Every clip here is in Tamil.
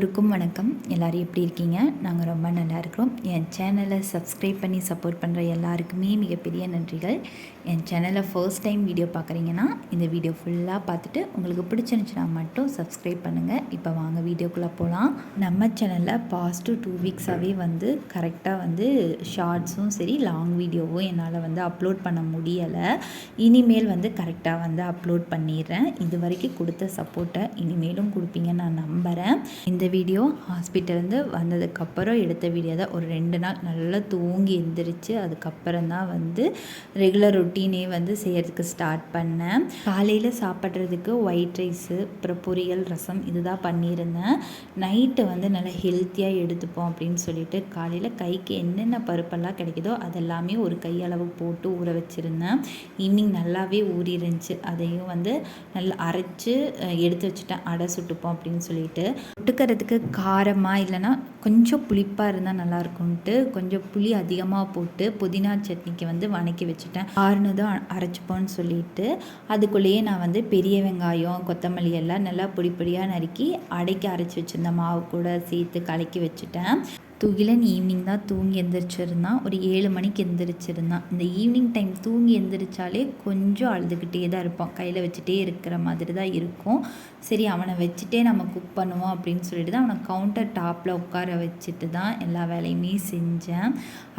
எல்லோருக்கும் வணக்கம். எல்லோரும் எப்படி இருக்கீங்க? நாங்கள் ரொம்ப நல்லா இருக்கிறோம். என் சேனலை சப்ஸ்கிரைப் பண்ணி சப்போர்ட் பண்ணுற எல்லாருக்குமே மிகப்பெரிய நன்றிகள். என் சேனலை ஃபர்ஸ்ட் டைம் வீடியோ பார்க்குறீங்கன்னா இந்த வீடியோ ஃபுல்லாக பார்த்துட்டு உங்களுக்கு பிடிச்சிருந்துச்சுன்னா மட்டும் சப்ஸ்கிரைப் பண்ணுங்கள் இப்போ வாங்க வீடியோக்குள்ளே போகலாம் நம்ம சேனலில் பாஸ்ட்டு டூ வீக்ஸாகவே வந்து கரெக்டாக வந்து ஷார்ட்ஸும் சரி லாங் வீடியோவும் என்னால் வந்து அப்லோட் பண்ண முடியலை. இனிமேல் வந்து கரெக்டாக வந்து அப்லோட் பண்ணிடுறேன். இது வரைக்கும் கொடுத்த சப்போர்ட்டை இனிமேலும் கொடுப்பீங்க நான் நம்புகிறேன் இந்த வீடியோ ஹாஸ்பிட்டல்லேருந்து வந்ததுக்கப்புறம் எடுத்த வீடியோ தான். ஒரு ரெண்டு நாள் நல்லா தூங்கி எழுந்திரிச்சு அதுக்கப்புறம் தான் வந்து ரெகுலர் ரொட்டீனே வந்து செய்கிறதுக்கு ஸ்டார்ட் பண்ணேன். காலையில் சாப்பிட்றதுக்கு ஒயிட் ரைஸு அப்புறம் பொரியல் ரசம் இதுதான் பண்ணியிருந்தேன். நைட்டு வந்து நல்லா ஹெல்த்தியாக எடுத்துப்போம் அப்படின்னு சொல்லிட்டு காலையில் கைக்கு என்னென்ன பருப்பெல்லாம் கிடைக்குதோ அதெல்லாமே ஒரு கையளவு போட்டு ஊற வச்சுருந்தேன். ஈவினிங் நல்லாவே ஊறி இருந்துச்சு அதையும் வந்து நல்லா அரைச்சி எடுத்து வச்சுட்டேன். அடை சுட்டுப்போம் அப்படின்னு சொல்லிட்டு. தொட்டுக்கிறதுக்கு காரமாக இல்லைன்னா கொஞ்சம் புளிப்பாக இருந்தால் நல்லாயிருக்கும்ன்ட்டு கொஞ்சம் புளி அதிகமாக போட்டு புதினா சட்னிக்கு வந்து வணக்கி வச்சுட்டேன். ஆறுனதும் அரைச்சிப்போன்னு சொல்லிட்டு அதுக்குள்ளேயே நான் வந்து பெரிய வெங்காயம் கொத்தமல்லி எல்லாம் நல்லா பொடி பொடியாக நறுக்கி அடைக்கி அரைச்சி வச்சுருந்த மாவு கூட சேர்த்து கலக்கி வச்சுட்டேன். துகிலன் ஈவினிங் தான் தூங்கி எந்திரிச்சிருந்தான் ஒரு ஏழு மணிக்கு எந்திரிச்சிருந்தான் இந்த ஈவினிங் டைம் தூங்கி எந்திரிச்சாலே கொஞ்சம் அழுதுகிட்டே தான் இருப்பான். கையில் வச்சுட்டே இருக்கிற மாதிரி தான் இருக்கும். சரி அவனை வச்சுட்டே நம்ம குக் பண்ணுவோம் அப்படின்னு சொல்லிட்டு தான் அவனை கவுண்டர் டாப்பில் உட்கார வச்சுட்டு தான் எல்லா வேலையுமே செஞ்சேன்.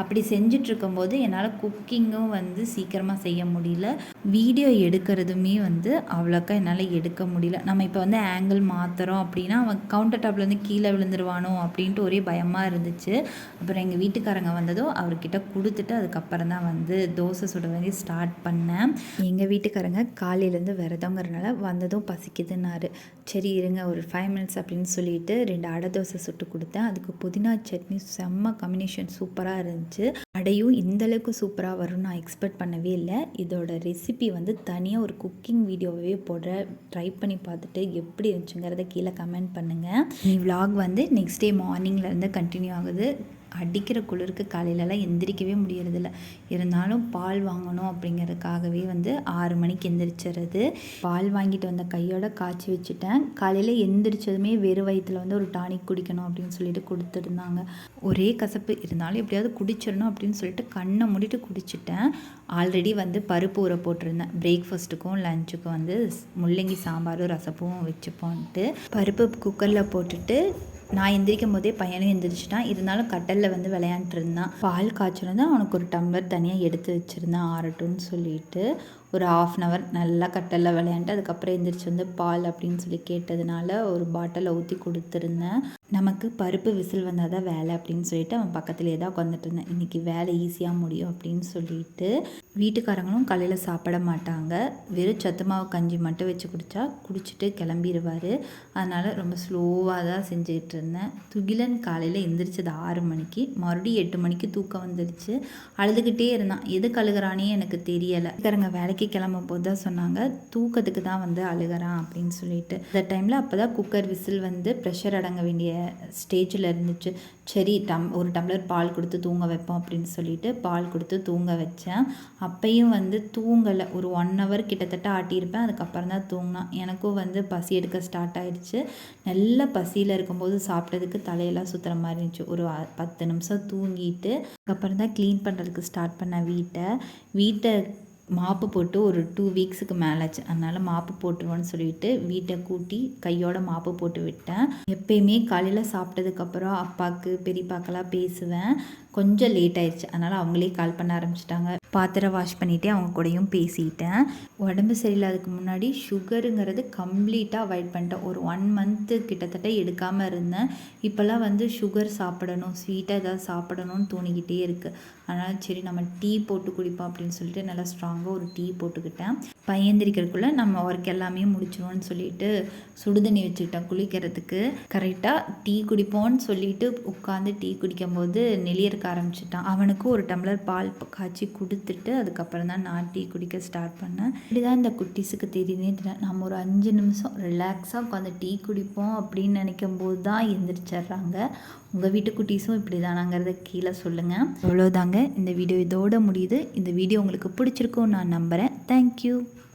அப்படி செஞ்சிட்ருக்கும்போது என்னால் குக்கிங்கும் வந்து சீக்கிரமாக செய்ய முடியல. வீடியோ எடுக்கிறதுமே வந்து அவ்வளோக்கா என்னால் எடுக்க முடியல. நம்ம இப்போ வந்து ஆங்கிள் மாற்றுறோம் அப்படின்னா அவன் கவுண்டர் டாப்லேருந்து கீழே விழுந்துருவானோ அப்படின்ட்டு ஒரே பயமாக இருந்துச்சு. இருந்துச்சு. அப்புறம் எங்கள் வீட்டுக்காரங்க வந்ததும் அவர்கிட்ட கொடுத்துட்டு அதுக்கப்புறம் தான் வந்து தோசை சுட வேண்டி ஸ்டார்ட் பண்ணேன். எங்கள் வீட்டுக்காரங்க காலையிலேருந்து விரதங்கிறனால வந்ததும் பசிக்குதுன்னாரு. சரி இருங்க ஒரு ஃபைவ் மினிட்ஸ் அப்படின்னு சொல்லிட்டு ரெண்டு அடை தோசை சுட்டு கொடுத்தேன். அதுக்கு புதினா சட்னி செம்ம காம்பினேஷன் சூப்பராக இருந்துச்சு. அடையும். இந்தளவுக்கு சூப்பராக வரும்னு நான் எக்ஸ்பெக்ட் பண்ணவே இல்லை. இதோட ரெசிபி வந்து தனியாக ஒரு குக்கிங் வீடியோவே போடுற ட்ரை பண்ணி பார்த்துட்டு எப்படி இருந்துச்சுங்கிறத கீழே கமெண்ட் பண்ணுங்கள் நீ விலாக் வந்து நெக்ஸ்ட் டே மார்னிங்லேருந்து கண்டினியூ ஆகுது. அடிக்கிற குளிருக்கு காலையிலலாம் எந்திரிக்கவே முடியறதில்ல. இருந்தாலும் பால் வாங்கணும் அப்படிங்கிறதுக்காகவே வந்து ஆறு மணிக்கு எந்திரிச்சிடுறது பால் வாங்கிட்டு வந்த கையோட காய்ச்சி வச்சுட்டேன். காலையில் எந்திரிச்சதுமே வெறு வயிற்றில் வந்து ஒரு டானிக் குடிக்கணும் அப்படின்னு சொல்லிட்டு கொடுத்துருந்தாங்க. ஒரே கசப்பு இருந்தாலும் எப்படியாவது குடிச்சிடணும் அப்படின்னு சொல்லிட்டு கண்ணை மூடிட்டு குடிச்சிட்டேன். ஆல்ரெடி வந்து பருப்பு ஊற போட்டிருந்தேன். பிரேக்ஃபாஸ்ட்டுக்கும் லஞ்சுக்கும் வந்து முள்ளங்கி சாம்பாரும் ரசப்பும் வச்சுப்போன்ட்டு பருப்பு குக்கரில் போட்டுட்டு நான் எந்திரிக்கும் போதே பையனும் எந்திரிச்சிட்டான். இருந்தாலும் கட்டலில் வந்து விளையாண்டுருந்தான் பால் காய்ச்சணும் அவனுக்கு ஒரு டம்ளர் தனியாக எடுத்து வச்சுருந்தேன் ஆறட்டும்னு சொல்லிட்டு. ஒரு ஆஃப் அன் ஹவர் நல்லா கட்டலில் விளையாண்டு அதுக்கப்புறம் எந்திரிச்சு வந்து பால் அப்படின்னு சொல்லி கேட்டதுனால ஒரு பாட்டிலில் ஊற்றி கொடுத்துருந்தேன். நமக்கு பருப்பு விசில் வந்தால் தான் வேலை அப்படின்னு சொல்லிட்டு அவன் பக்கத்துலேயே தான் உட்காந்துட்டு இருந்தேன் இன்றைக்கி வேலை ஈஸியாக முடியும் அப்படின்னு சொல்லிட்டு வீட்டுக்காரங்களும் காலையில் சாப்பிட மாட்டாங்க. வெறும் சத்து மாவு கஞ்சி மட்டும் வச்சு குடித்தா குடிச்சிட்டு கிளம்பிடுவார். அதனால் ரொம்ப ஸ்லோவாக தான் செஞ்சுக்கிட்டு இருந்தேன் துகிலன் காலையில் எந்திரிச்சது ஆறு மணிக்கு. மறுபடியும் எட்டு மணிக்கு தூக்கம் வந்துடுச்சு அழுதுகிட்டே இருந்தான். எது கழுகுறானே எனக்கு தெரியலை. வீட்டுக்காரங்க வேலைக்கு வேலைக்கு கிளம்பும் போது தான் சொன்னாங்க தூக்கத்துக்கு தான் வந்து அழுகிறான் அப்படின்னு சொல்லிட்டு. அந்த டைமில் அப்போ தான் குக்கர் விசில் வந்து ப்ரெஷர் அடங்க வேண்டிய ஸ்டேஜில் இருந்துச்சு. சரி டம் ஒரு டம்ளர் பால் கொடுத்து தூங்க வைப்போம் அப்படின்னு சொல்லிட்டு பால் கொடுத்து தூங்க வச்சேன். அப்பையும் வந்து தூங்கலை. ஒரு ஒன் ஹவர் கிட்டத்தட்ட ஆட்டியிருப்பேன். அதுக்கப்புறம் தான் தூங்கினான். எனக்கும் வந்து பசி எடுக்க ஸ்டார்ட் ஆகிடுச்சு நல்ல பசியில் இருக்கும்போது சாப்பிட்டதுக்கு தலையெல்லாம் சுற்றுற மாதிரி இருந்துச்சு. ஒரு பத்து நிமிஷம் தூங்கிட்டு அதுக்கப்புறம் தான் க்ளீன் பண்ணுறதுக்கு ஸ்டார்ட் பண்ணேன் வீட்டை. வீட்டை மாப்பு போட்டு ஒரு டூ வீக்ஸுக்கு மேலாச்சு. அதனால் மாப்பு போட்டுருவோன்னு சொல்லிட்டு வீட்டை கூட்டி கையோட மாப்பு போட்டு விட்டேன். எப்பயுமே காலையில் சாப்பிட்டதுக்கப்புறம் அப்பாவுக்கு பெரியப்பாக்கெல்லாம் பேசுவேன். கொஞ்சம் லேட் ஆயிடுச்சு. அதனால் அவங்களே கால் பண்ண ஆரம்பிச்சிட்டாங்க. பாத்திரம் வாஷ் பண்ணிவிட்டு அவங்க கூடயும் பேசிட்டேன். உடம்பு சரியில்லாததுக்கு முன்னாடி சுகருங்கிறது கம்ப்ளீட்டாக அவாய்ட் பண்ணிட்டேன். ஒரு ஒன் மந்த்து கிட்டத்தட்ட எடுக்காமல் இருந்தேன். இப்போல்லாம் வந்து சுகர் சாப்பிடணும் ஸ்வீட்டாக ஏதாவது சாப்பிடணும்னு தோணிக்கிட்டே இருக்குது அதனால் சரி நம்ம டீ போட்டு குடிப்போம் அப்படின்னு சொல்லிட்டு நல்லா ஸ்ட்ராங்காக ஒரு டீ போட்டுக்கிட்டேன். பயந்திரிக்கிறதுக்குள்ளே நம்ம ஒர்க் எல்லாமே முடிச்சிடுவோம்னு சொல்லிட்டு சுடுதண்ணி வச்சுக்கிட்டேன் குளிக்கிறதுக்கு. கரெக்டாக டீ குடிப்போம்னு சொல்லிட்டு உட்காந்து டீ குடிக்கும்போது நெளியர் குடிக்க ஆரம்பிச்சிட்டான். அவனுக்கு ஒரு டம்ளர் பால் காய்ச்சி கொடுத்துட்டு அதுக்கப்புறம் தான் நான் டீ குடிக்க ஸ்டார்ட் பண்ணேன். இப்படிதான் இந்த குட்டீஸுக்கு தெரியுதுனே தெரியல. நம்ம ஒரு அஞ்சு நிமிஷம் ரிலாக்ஸாக உட்காந்து டீ குடிப்போம் அப்படின்னு நினைக்கும் போது தான் எந்திரிச்சிட்றாங்க. உங்கள் வீட்டு குட்டீஸும் இப்படி தானாங்கிறத கீழே சொல்லுங்கள் அவ்வளோதாங்க இந்த வீடியோ இதோட முடியுது. இந்த வீடியோ உங்களுக்கு பிடிச்சிருக்கும் நான் நம்புகிறேன் தேங்க்யூ